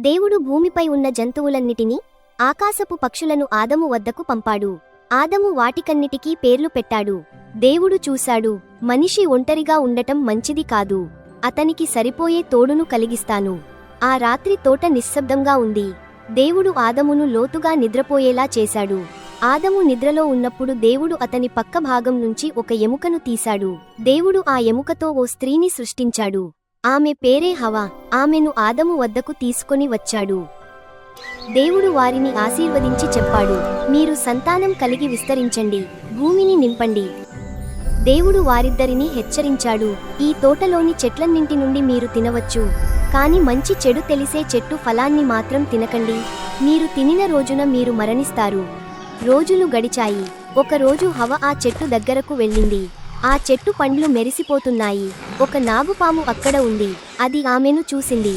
దేవుడు భూమిపై ఉన్న జంతువులన్నిటినీ ఆకాశపు పక్షులను ఆదము వద్దకు పంపాడు. ఆదము వాటికన్నిటికీ పేర్లు పెట్టాడు. దేవుడు చూశాడు మనిషి ఒంటరిగా ఉండటం మంచిది కాదు. అతనికి సరిపోయే తోడును కలిగిస్తాను. ఆ రాత్రి తోట నిశ్శబ్దంగా ఉంది. దేవుడు ఆదమును లోతుగా నిద్రపోయేలా చేశాడు. ఆదము నిద్రలో ఉన్నప్పుడు దేవుడు అతని పక్క భాగం నుంచి ఒక ఎముకను తీశాడు. దేవుడు ఆ ఎముకతో ఓ స్త్రీని సృష్టించాడు. ఆమె పేరే హవా. ఆమెను ఆదము వద్దకు తీసుకొని వచ్చాడు. దేవుడు వారిని ఆశీర్వదించి చెప్పాడు. మీరు సంతానం కలిగి విస్తరించండి. భూమిని నింపండి. దేవుడు వారిద్దరిని హెచ్చరించాడు. ఈ తోటలోని చెట్లన్నింటి నుండి మీరు తినవచ్చు. కాని మంచి చెడు తెలిసే చెట్టు ఫలాన్ని మాత్రం తినకండి. మీరు తినిన రోజున మీరు మరణిస్తారు. రోజులు గడిచాయి. ఒకరోజు హవ ఆ చెట్టు దగ్గరకు వెళ్ళింది. ఆ చెట్టు పండ్లు మెరిసిపోతున్నాయి. ఒక నాగుపాము అక్కడ ఉంది. అది ఆమెను చూసింది.